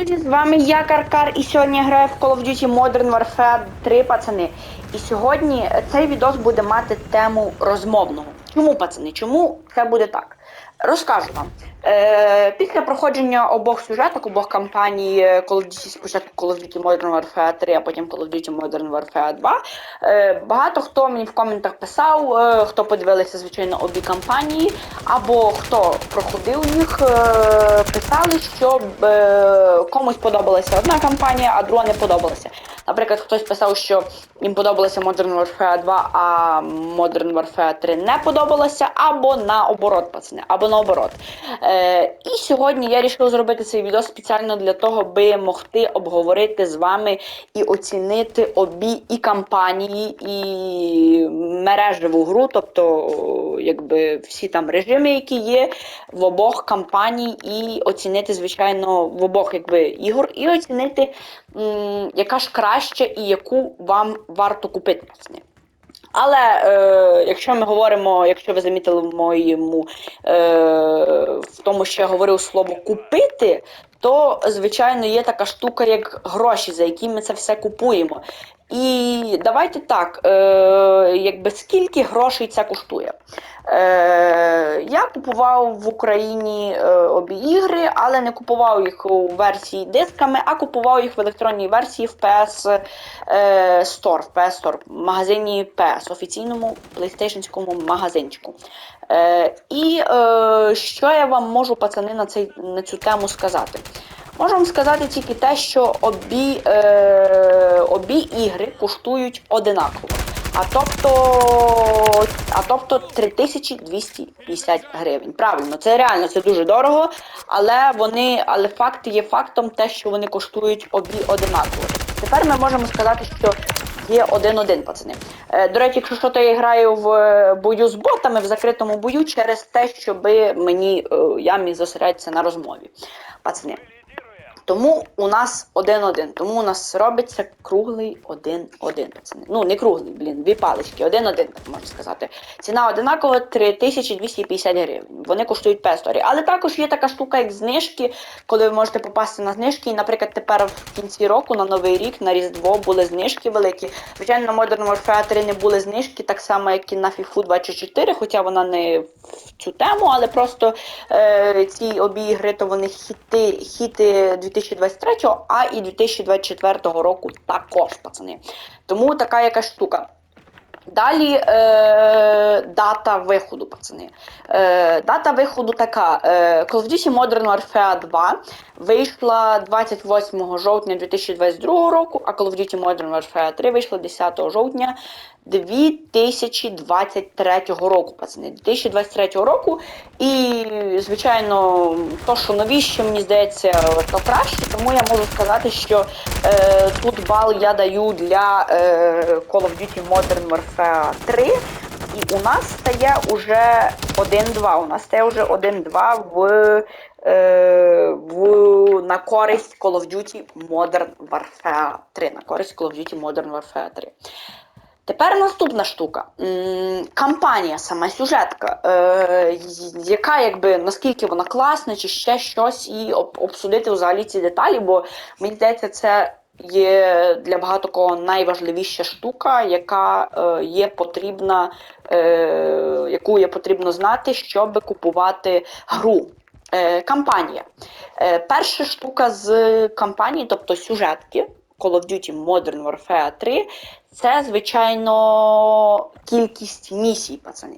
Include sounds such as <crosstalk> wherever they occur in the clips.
Друзі, з вами я Каркар, і сьогодні я граю в Call of Duty Modern Warfare 3, пацани. І сьогодні цей відос буде мати тему розмовного. Чому, пацани? Чому це буде так? Розкажу вам. Е, після проходження обох сюжеток, обох кампаній Call of Duty, спочатку Call of Duty Modern Warfare 3, а потім Call of Duty Modern Warfare 2, е, багато хто мені в коментах писав, е, хто подивилися, звичайно, обі кампанії, або хто проходив їх, е, писали, що е, комусь подобалася одна кампанія, а друга не подобалася. Наприклад, хтось писав, що їм подобалася Modern Warfare 2, а Modern Warfare 3 не подобалася, або наоборот, пацани, або наоборот. Е, і сьогодні я вирішив зробити цей відео спеціально для того, аби могти обговорити з вами і оцінити обі і кампанії, і мережеву гру, тобто якби всі там режими, які є в обох кампаній, і оцінити, звичайно, в обох якби ігор, і оцінити, м, яка ж краща і яку вам варто купити. Але е, якщо ми говоримо, якщо ви замітили в моєму е, в тому, що я говорив слово купити, то звичайно є така штука, як гроші, за які ми це все купуємо. І давайте так, е, якби скільки грошей це коштує. Е, я купував в Україні е, обі ігри, але не купував їх у версії дисками, а купував їх в електронній версії в PS е, Store, в PS Store, в магазині PS, офіційному PlayStation магазинчику. Е, і е, що я вам можу, пацани, на, цей, на цю тему сказати? Можу вам сказати тільки те, що обі, е, обі ігри коштують одинаково. А тобто, а тобто 3250 гривень. Правильно, це реально це дуже дорого, але вони, але факт є фактом те, що вони коштують обі одинаково. Тепер ми можемо сказати, що є один-один, пацани. Е, до речі, якщо що, то я граю в е, бою з ботами в закритому бою через те, щоб мені е, я міг зосередитися на розмові. Пацани. Тому у нас один-один. Тому у нас робиться круглий один-один, пацани. Ну, не круглий, блін, дві палички, один-один, так можна сказати. Ціна одинакова 3250 гривень. Вони коштують песторі. Але також є така штука, як знижки, коли ви можете попасти на знижки. І, наприклад, тепер в кінці року, на Новий рік, на Різдво були знижки великі. Звичайно, на Modern Warfare 3 не були знижки, так само, як і на FIFA 24, хоча вона не в цю тему, але просто е, ці обі ігри, то вони хіти, хіти 2023, а і 2024 року також, пацани. Тому така яка штука. Далі е, дата виходу, пацани. Е, дата виходу така. Е, Call of Duty Modern Warfare 2 вийшла 28 жовтня 2022 року, а Call of Duty Modern Warfare 3 вийшла 10 жовтня 2023 року, пацани. 2023 року. І, звичайно, то, що новіше, мені здається, то краще, тому я можу сказати, що е, тут бал я даю для е, Call of Duty Modern Warfare 3. І у нас стає уже 1-2. У нас стає вже 1-2 в, е, в, на користь Call of Duty Modern Warfare 3. На користь Call of Duty Modern Warfare 3. Тепер наступна штука. Кампанія, сама сюжетка, е, яка якби наскільки вона класна, чи ще щось, і об- обсудити взагалі ці деталі, бо мені здається, це є для багато кого найважливіша штука, яка е, є потрібна, е, яку є потрібно знати, щоб купувати гру. Е, кампанія. Е, перша штука з кампанії, тобто сюжетки Call of Duty Modern Warfare 3, це, звичайно, кількість місій, пацани.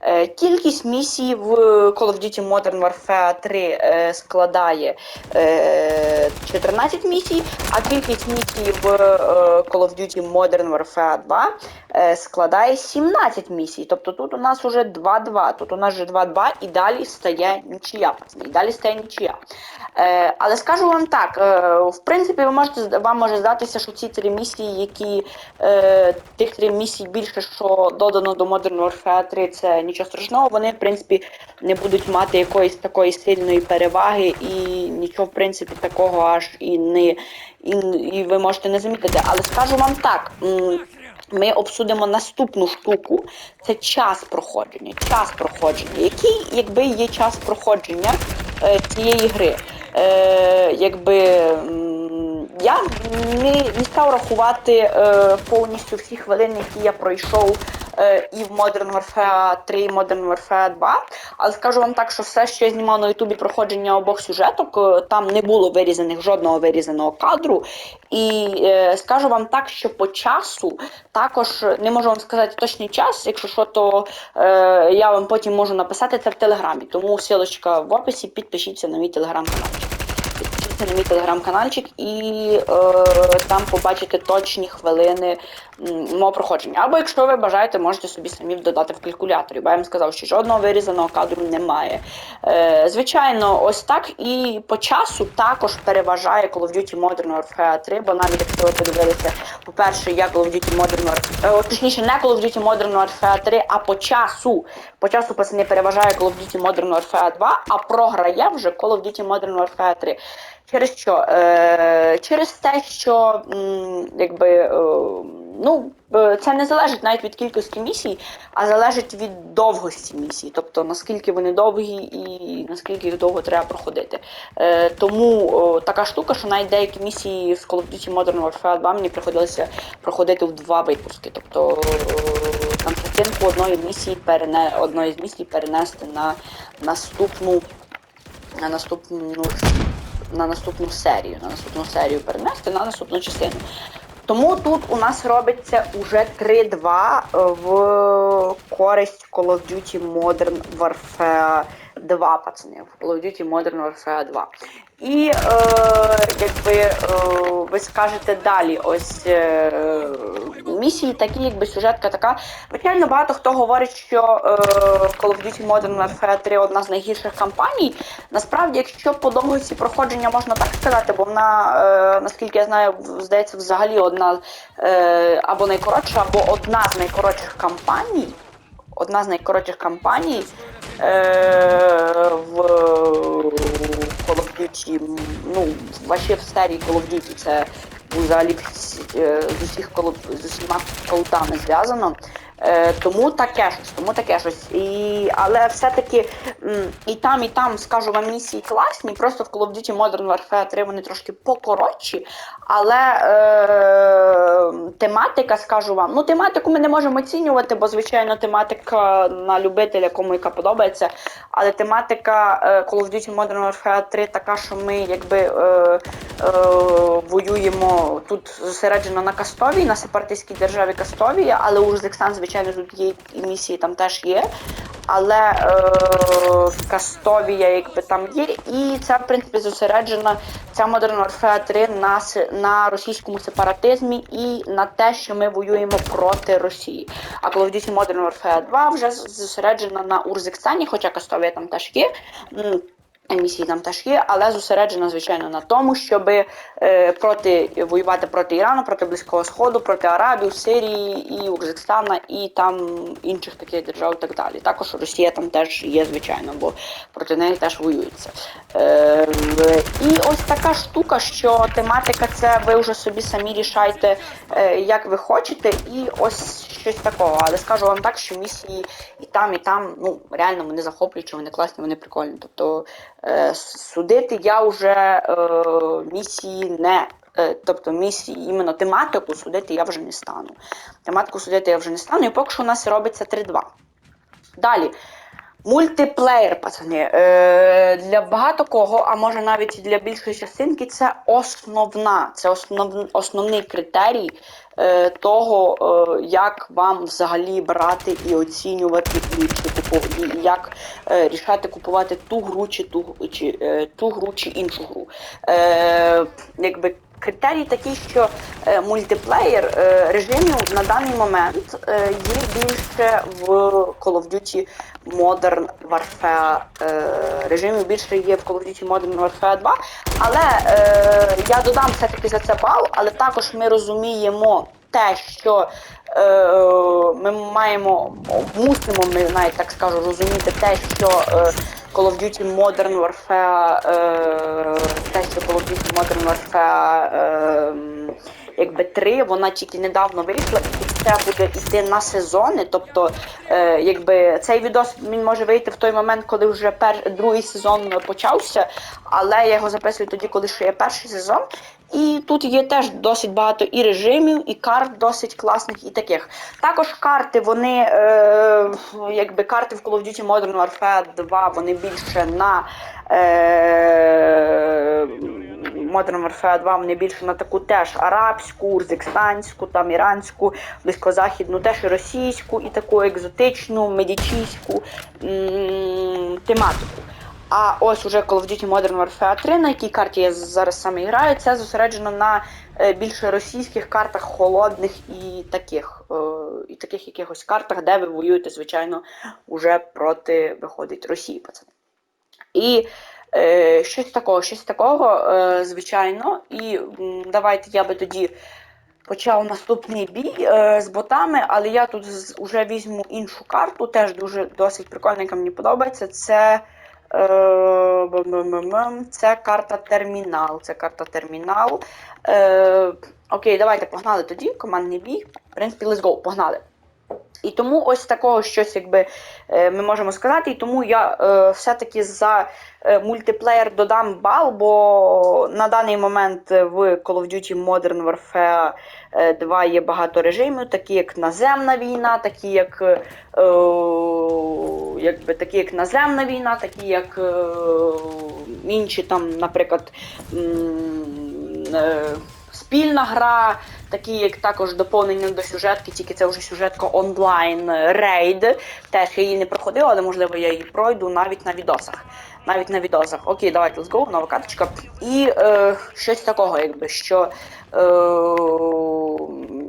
Е, Кількість місій в Call of Duty Modern Warfare 3 е, складає е, 14 місій, а кількість місій в е, Call of Duty Modern Warfare 2 е, складає 17 місій. Тобто тут у нас вже 2-2. Тут у нас вже 2-2 і далі стає нічия. І далі стає нічия. Е, але скажу вам так, е, в принципі, ви можете вам може здатися, що ці три місії, які е, тих три місій більше, що додано до Modern Warfare 3, це нічого страшного. Вони, в принципі, не будуть мати якоїсь такої сильної переваги і нічого, в принципі, такого аж і не і, і ви можете не замітити. Але скажу вам так. Ми обсудимо наступну штуку. Це час проходження. Час проходження. Який, якби є час проходження е, цієї гри? е, якби. Я не, не став рахувати е, повністю всі хвилини, які я пройшов е, і в Modern Warfare 3, і Modern Warfare 2. Але скажу вам так, що все, що я знімав на Ютубі проходження обох сюжеток, е, там не було вирізаних жодного вирізаного кадру. І е, скажу вам так, що по часу також не можу вам сказати точний час. Якщо що, то е, я вам потім можу написати це в телеграмі. Тому силочка в описі, підпишіться на мій телеграм-каналчик. Підпишіться на мій телеграм-каналчик і е, там побачите точні хвилини мого проходження. Або якщо ви бажаєте, можете собі самі додати в калькуляторі, бо я вам сказав, що жодного вирізаного кадру немає. Е, звичайно, ось так і по часу також переважає Call of Duty Modern Warfare 3, бо навіть якщо ви подивилися, по-перше, я Call of Duty Modern Warfare, е, точніше, не Call of Duty Modern Warfare 3, а по часу, по часу пацани переважає Call of Duty Modern Warfare 2, а програє вже Call of Duty Modern Warfare 3. Через що? Е, через те, що якби. Е, ну, е, це не залежить навіть від кількості місій, а залежить від довгості місій, тобто наскільки вони довгі і наскільки їх довго треба проходити. Тому така штука, що навіть деякі місії з Call of Duty Modern Warfare 2 мені приходилося проходити в два випуски. Тобто там частинку одної місії перене одної з місій перенести на наступну на наступну на наступну серію, на наступну серію перенести на наступну частину. Тому тут у нас робиться уже 3-2 в користь Call of Duty Modern Warfare 2, пацани. В Call of Duty Modern Warfare 2. І е, якби е, ви скажете далі, ось е, місії такі, якби сюжетка така. Звичайно, багато хто говорить, що е, Call of Duty Modern Warfare 3 одна з найгірших кампаній. Насправді, якщо по довгості проходження можна так сказати, бо вона, е, наскільки я знаю, здається, взагалі одна е, або найкоротша, або одна з найкоротших кампаній. Одна з найкоротших кампаній в Call of Duty, ну, вообще в старій Call of Duty це взагалі е, з усіх з усіма колтами зв'язано. Е, тому таке щось, тому таке щось. І, але все-таки і там, і там, скажу вам, місії класні. Просто в Call of Duty Modern Warfare 3 вони трошки покоротші. Але е, тематика, скажу вам, ну тематику ми не можемо оцінювати, бо звичайно тематика на любителя, кому яка подобається. Але тематика е, Call of Duty Modern Warfare 3 така, що ми якби е, е, воюємо тут зосереджено на Кастовії, на сепаратистській державі Кастовія, але Узбекистан, звичайно, тут є і місії там теж є. Але е, Кастовія, якби там є, і це в принципі зосереджена ця Modern Warfare 3 на, на російському сепаратизмі і на те, що ми воюємо проти Росії. А Call of Duty Modern Warfare 2 вже зосереджена на Урзикстані, хоча Кастовія там теж є. Місії там теж є, але зосереджена, звичайно, на тому, щоб е, проти воювати проти Ірану, проти Близького Сходу, проти Арабів, Сирії і Узбекистана, і там інших таких держав і так далі. Також Росія там теж є, звичайно, бо проти неї теж воюється. Е, і ось така штука, що тематика це ви вже собі самі рішайте, е, як ви хочете, і ось щось такого. Але скажу вам так, що місії і там, і там, ну реально вони захоплюючі, вони класні, вони прикольні. Тобто судити я вже е, місії не. е, Тобто місії, іменно тематику судити я вже не стану. Тематику судити я вже не стану, і поки що у нас робиться 3-2. Далі. Мультиплеєр, пацани. Е, для багато кого, а може навіть для більшої частинки, це основна, це основ, основний критерій е, того, е, як вам взагалі брати і оцінювати чи купу- і як е, рішати купувати ту гру чи ту, чи, е, ту гру чи іншу гру. Е, якби Критерій такий, що е, мультиплеєр е, режимів на даний момент е, є більше в Call of Duty Modern Warfare. Режимів більше є в Call of Duty Modern Warfare 2. Але я додам все-таки за це бал, але також ми розуміємо те, що ми маємо, мусимо, ми навіть так скажу, розуміти те, що Call of Duty Modern Warfare, е, те, Call of Duty Modern Warfare, е, якби три, вона тільки недавно вийшла, і це буде йти на сезони. Тобто, е, якби цей відос він може вийти в той момент, коли вже пер... другий сезон почався, але я його записую тоді, коли ще є перший сезон. І тут є теж досить багато і режимів, і карт досить класних і таких. Також карти, вони, е, якби карти в Call of Duty Modern Warfare 2, вони більше на е, Modern Warfare 2, вони більше на таку теж арабську, узбекистанську, там іранську, близькозахідну, теж і російську, і таку екзотичну, медичійську м, тематику. А ось уже Call of Duty Modern Warfare 3, на якій карті я зараз саме граю, це зосереджено на е, більше російських картах, холодних і таких, е, і таких якихось картах, де ви воюєте, звичайно, уже проти виходить Росії, пацани. І е, щось такого, щось такого, е, звичайно. І давайте я би тоді почав наступний бій е, з ботами, але я тут уже візьму іншу карту, теж дуже досить прикольна, яка мені подобається. Це. Е. Це карта термінал. Це карта термінал. Е, окей, давайте погнали тоді. Командний бій. В принципі, let's go, погнали. І тому ось такого щось, якби е, ми можемо сказати. І тому я е, все-таки за е, мультиплеєр додам бал, бо на даний момент в Call of Duty Modern Warfare е, 2 є багато режимів, такі як наземна війна, такі як, якби, такі як наземна війна, такі як інші там, наприклад. Спільна гра, такі як також доповнення до сюжетки, тільки це вже сюжетка онлайн рейд. Теж я її не проходила, але можливо я її пройду навіть на відосах. Навіть на відосах. Окей, давайте let's go, нова карточка. І е, щось такого, якби що е,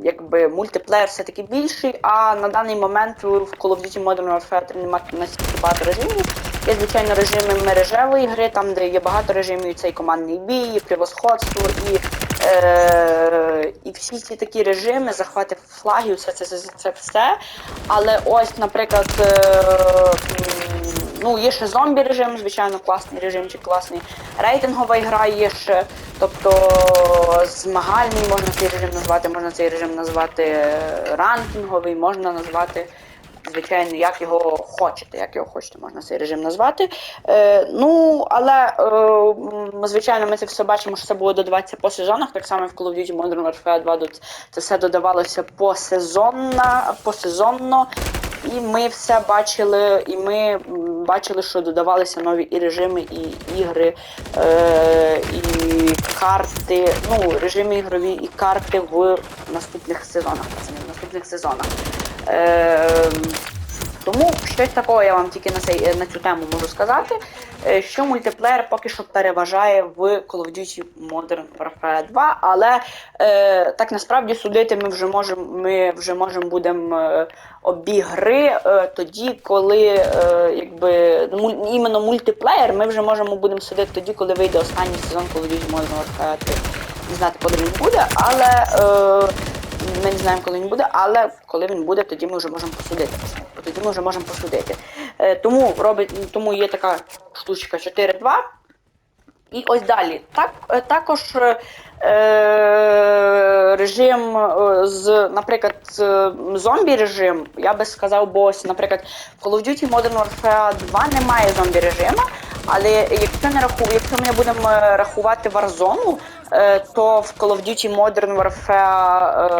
якби мультиплеєр все-таки більший, а на даний момент в Call of Duty Modern Warfare 3 немає настільки багато режимів. Є, звичайно, режими мережевої гри, там, де є багато режимів, і цей командний бій, і превосходство, і, е, і всі ці такі режими, захвати флагів, все це, це, це все. Але ось, наприклад, е, ну, є ще зомбі режим, звичайно, класний режимчик, класний. Рейтингова гра є ще, тобто змагальний, можна цей режим назвати, можна цей режим назвати е, ранкінговий, можна назвати звичайно, як його хочете, як його хочете, можна цей режим назвати. Е, ну, але, е, звичайно, ми це все бачимо, що це буде додаватися по сезонах, так само в Call of Duty Modern Warfare 2 до- це все додавалося посезонно, посезонно. І ми все бачили, і ми бачили, що додавалися нові і режими, і ігри, е, і карти, ну, режими ігрові і карти в наступних сезонах. В наступних сезонах. Е, тому щось такого я вам тільки на, цей, на цю тему можу сказати, е, що мультиплеєр поки що переважає в Call of Duty Modern Warfare 2, але е, так насправді судити ми вже можемо ми вже можемо будемо е, обі гри е, тоді, коли е, якби муль, іменно мультиплеєр ми вже можемо будемо судити тоді, коли вийде останній сезон Call of Duty Modern Warfare 3. Не знати, коли він буде, але е, ми не знаємо, коли він буде, але коли він буде, тоді ми вже можемо посудити. Тоді ми вже можемо посудити. Е, тому робить, тому є така штучка 4-2. І ось далі. Так, е, також е, е, режим з, наприклад, зомбі режим, я би сказав, бо наприклад, в Call of Duty Modern Warfare 2 немає зомбі режиму, але якщо не раху, якщо ми будемо е, рахувати Warzone, е, то в Call of Duty Modern Warfare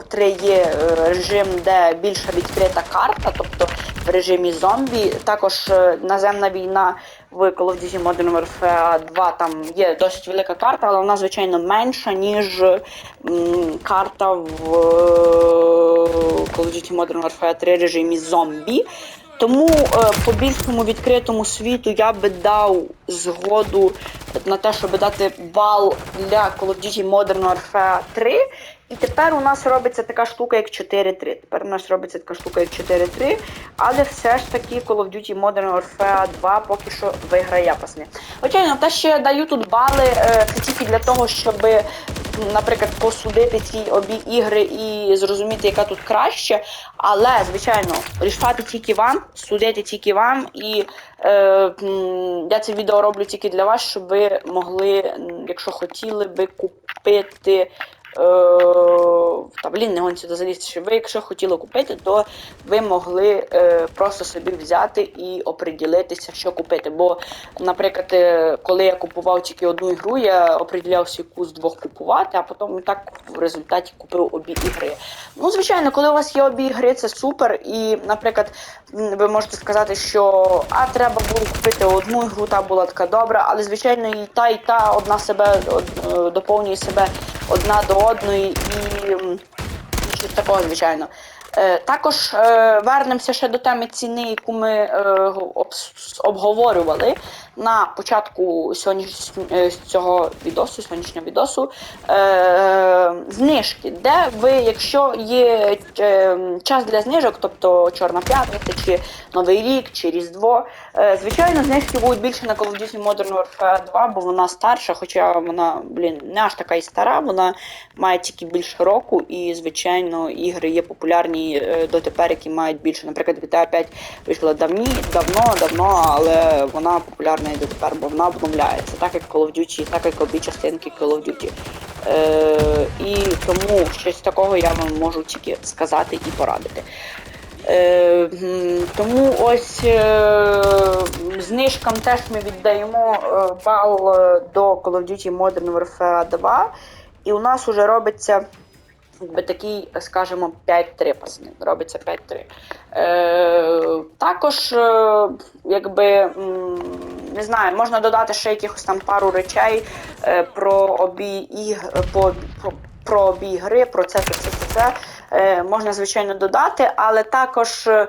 е, 3 є е, режим, де більша відкрита карта, тобто в режимі зомбі. Також наземна війна в Call of Duty Modern Warfare 2 там є досить велика карта, але вона, звичайно, менша, ніж карта в Call of Duty Modern Warfare 3 режимі зомбі. Тому е, по більшому відкритому світу я би дав згоду на те, щоб дати бал для Call of Duty Modern Warfare 3. І тепер у нас робиться така штука, як 4-3. Тепер у нас робиться така штука, як 4-3. Але все ж таки Call of Duty Modern Warfare 2 поки що виграє пасни. Звичайно, те, я даю тут бали, е, тільки для того, щоб, наприклад, посудити ці обі ігри і зрозуміти, яка тут краще. Але, звичайно, рішати тільки вам, судити тільки вам. І е, я це відео роблю тільки для вас, щоб ви могли, якщо хотіли би купити та блін, не гонці до залізти, що ви, якщо хотіли купити, то ви могли е, просто собі взяти і оприділитися, що купити. Бо, наприклад, е, коли я купував тільки одну ігру, я оприділявся, яку з двох купувати, а потім так в результаті купив обі ігри. Ну, звичайно, коли у вас є обі ігри, це супер. І, наприклад, ви можете сказати, що а треба було купити одну ігру, та була така добра, але звичайно і та, і та одна себе од- е, доповнює себе одна до одної і щось такого, звичайно. Е, також е, вернемося ще до теми ціни, яку ми е, обговорювали на початку цього відосу, сьогоднішнього відосу. Знижки, де ви, якщо є час для знижок, тобто Чорна п'ятниця, чи Новий рік, чи Різдво, звичайно, знижки будуть більше на Call of Duty Modern Warfare 2, бо вона старша, хоча вона, блін, не аж така і стара, вона має тільки більше року, і, звичайно, ігри є популярні е, дотепер, які мають більше. Наприклад, GTA 5 вийшла давні, давно, давно, але вона популярна і дотепер, бо вона обновляється, так як Call of Duty, так як обі частинки Call of Duty. Е, і тому щось такого я вам можу тільки сказати і порадити. Е, тому ось е, знижкам теж ми віддаємо е, бал е, до Call of Duty Modern Warfare 2. І у нас вже робиться якби такий, скажімо, 5-3 пацани. Робиться 5-3. Е, також, е, якби, не знаю, можна додати ще якихось там пару речей е, про обі іг, по, про, про обі гри, про це, це, це, це. Е, можна, звичайно, додати, але також е,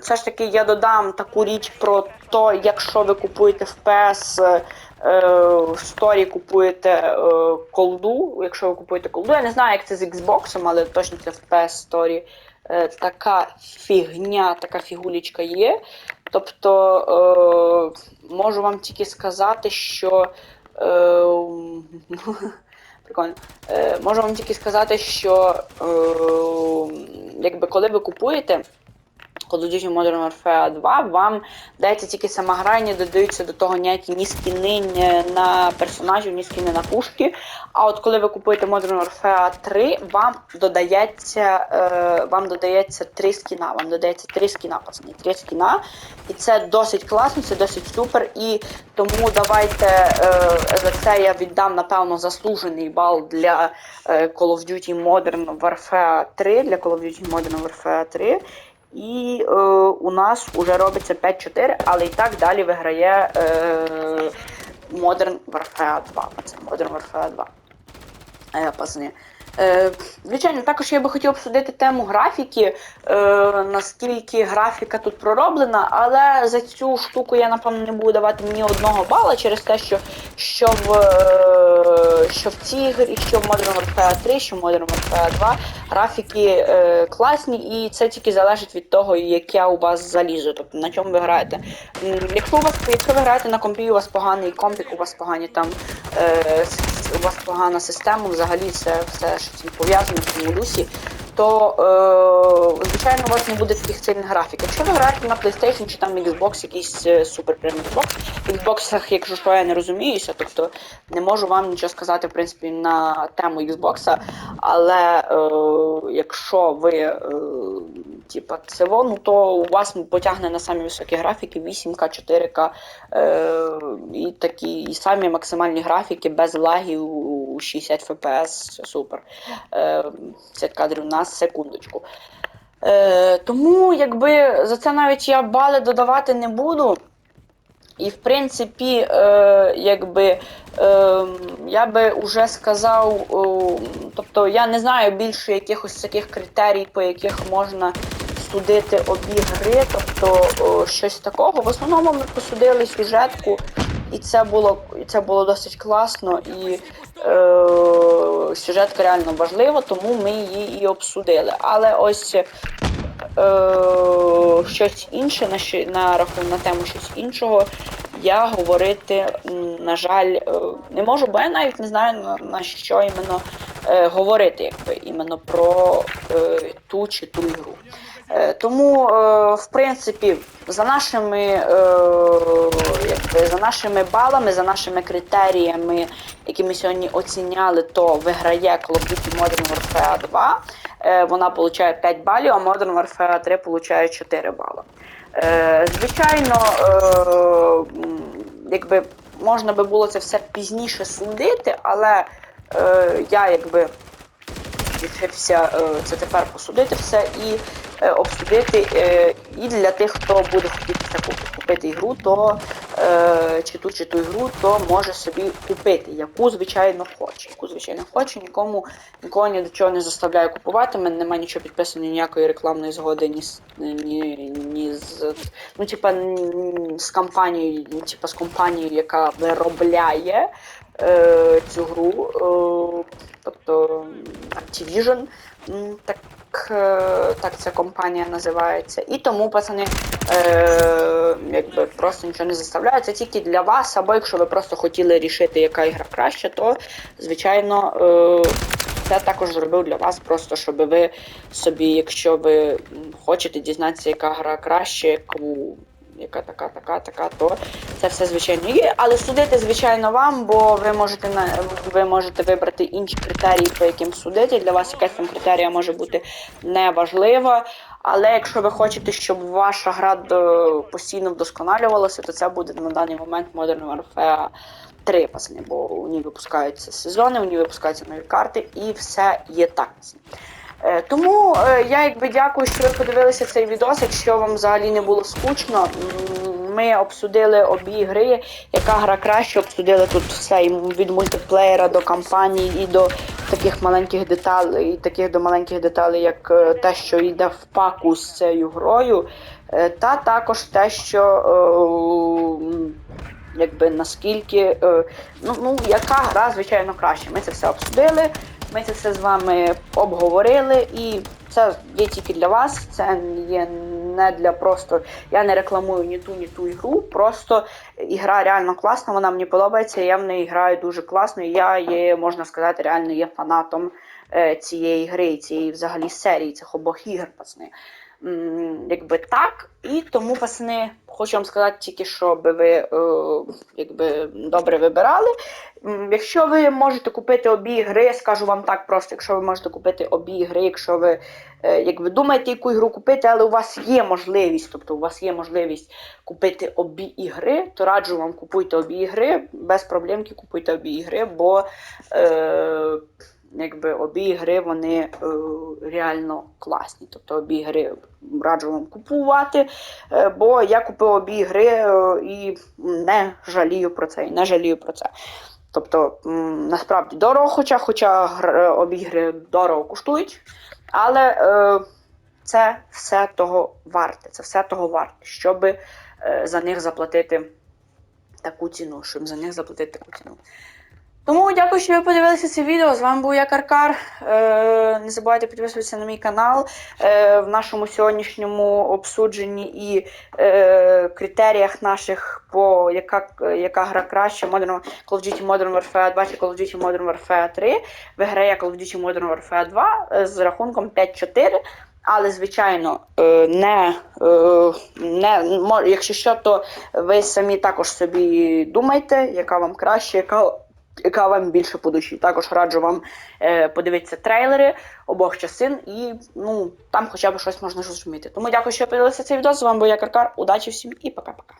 все ж таки я додам таку річ про те, якщо ви купуєте в PS в сторі купуєте е, колду, якщо ви купуєте колду, я не знаю, як це з Xbox, але точно це в PS Store. Е, така фігня, така фігулічка є. Тобто е, можу вам тільки сказати, що. Е, <laughs> Прикольно. Е, можу вам тільки сказати, що е, якби коли ви купуєте Of Duty Modern Warfare 2, вам дається тільки сама гра, і не додаються до того ніякі ні скіни ні на персонажів, ні скіни на пушки. А от коли ви купуєте Modern Warfare 3, вам додається е, вам додається три скіна. Вам додається три скіна, пацани, три скіна. І це досить класно, це досить супер. І тому давайте е, за це я віддам, напевно, заслужений бал для е, Call of Duty Modern Warfare 3, для Call of Duty Modern Warfare 3. І е, у нас вже робиться 5-4, але і так далі виграє е, Modern Warfare 2. Це Modern Warfare 2. Е. Е, звичайно, також я би хотів обсудити тему графіки, е, наскільки графіка тут пророблена, але за цю штуку я, напевно, не буду давати ні одного бала через те, що, що, в, е, що в цій грі, що в Modern Warfare 3, що в Modern Warfare 2 графіки е, класні, і це тільки залежить від того, яке у вас залізо, тобто на чому ви граєте. Якщо у вас, якщо ви граєте на компі, у вас поганий компік, у вас погані там е, у вас погана система, взагалі це все що цим пов'язано в цьому дусі, то е, звичайно у вас не буде таких сильних графік. Якщо ви граєте на PlayStation чи там Xbox, якийсь е, супер прям Xbox, в Xbox, якщо що я не розуміюся, тобто не можу вам нічого сказати, в принципі, на тему Xbox, але е, якщо ви е, типа цього, ну то у вас потягне на самі високі графіки 8К, 4К е, і такі і самі максимальні графіки без лагів у 60 FPS. Супер. Е, 50 кадрів на секундочку. Е, тому, якби за це навіть я бали додавати не буду. І в принципі, е, якби е, я би вже сказав, о, тобто я не знаю більше якихось таких критерій, по яких можна судити обі гри, тобто о, щось такого. В основному ми посудили сюжетку, і це було, і це було досить класно. І е, сюжетка реально важлива, тому ми її і обсудили. Але ось е, щось інше на, на рахунок на тему щось іншого. Я говорити, на жаль, е, не можу, бо я навіть не знаю на, на що іменно е, говорити, якби іменно про е, ту чи ту ігру. Е, Тому, е, в принципі, за нашими, е, за нашими балами, за нашими критеріями, які ми сьогодні оціняли, то виграє Call of Duty Modern Warfare 2. Е, Вона отримує 5 балів, а Modern Warfare 3 отримує 4 бали. Звичайно, якби можна би було це все пізніше судити, але я якби рішився е, це тепер посудити все і обсудити. Е, і для тих, хто буде хотіти купити ігру, то е, чи ту, чи ту ігру, то може собі купити, яку звичайно хоче. Яку звичайно хоче, нікому нікого ні до чого не заставляю купувати. У мене немає нічого підписано, ніякої рекламної згоди, ні з ні, ні з ну, типа з компанією, типа з компанією, яка виробляє е, цю гру. Е, тобто Activision, так, е, так ця компанія називається. І тому, пацани, е, якби просто нічого не заставляють. Це тільки для вас, або якщо ви просто хотіли рішити, яка ігра краще, то звичайно. Е, це також зробив для вас, просто щоб ви собі, якщо ви хочете дізнатися, яка гра краще, яку яка така, така, така, то це все звичайно є. Але судити, звичайно, вам, бо ви можете на ви можете вибрати інші критерії, по яким судити. Для вас якась там критерія може бути неважлива. Але якщо ви хочете, щоб ваша гра до, постійно вдосконалювалася, то це буде на даний момент Modern Warfare 3, пацани, бо у ній випускаються сезони, у ній випускаються нові карти, і все є так. Е, Тому е, я якби дякую, що ви подивилися цей відос. Якщо вам взагалі не було скучно, ми обсудили обі гри, яка гра краще, обсудили тут все від мультиплеєра до кампанії і до таких маленьких деталей, і таких до маленьких деталей, як е, те, що йде в паку з цією грою, та також те, що якби наскільки ну, ну яка гра, звичайно, краще. Ми це все обсудили. Ми це все з вами обговорили, і це є тільки для вас. Це є не для просто. Я не рекламую ні ту, ні ту ігру. Просто ігра реально класна, вона мені подобається. Я в неї граю дуже класно. І я є, можна сказати, реально є фанатом е, цієї гри, цієї взагалі серії, цих обох ігор, пацани. Якби так. І тому, пацани, хочу вам сказати тільки, щоб ви е, якби добре вибирали. Якщо ви можете купити обі гри, скажу вам так просто, якщо ви можете купити обі гри, якщо ви е, як ви думаєте, яку ігру купити, але у вас є можливість, тобто у вас є можливість купити обі ігри, то раджу вам купуйте обі ігри, без проблемки купуйте обі ігри, бо е, якби обі ігри вони е, реально класні. Тобто обі ігри раджу вам купувати, е, бо я купив обі ігри е, і не жалію про це. І не жалію про це. Тобто, м, насправді дорого, хоча, хоча гр- обі гри дорого коштують, але е, це все того варте. Це все того варте, щоб е, за них заплатити таку ціну, щоб за них заплатити таку ціну. Тому дякую, що ви подивилися це відео. З вами був я Каркар. Е, не забувайте підписуватися на мій канал. Е, в нашому сьогоднішньому обсудженні і е, критеріях наших по яка, яка гра краще Modern, Call of Duty Modern Warfare 2 чи Call of Duty Modern Warfare 3 виграє Call of Duty Modern Warfare 2 е, з рахунком 5-4. Але, звичайно, не, не якщо що, то ви самі також собі думайте, яка вам краще, яка, яка вам більше по душі. Також раджу вам е, подивитися трейлери обох частин, і ну, там хоча б щось можна зрозуміти. Тому дякую, що подивилися цей відео. З вами був я Каркар. Удачі всім і пока-пока.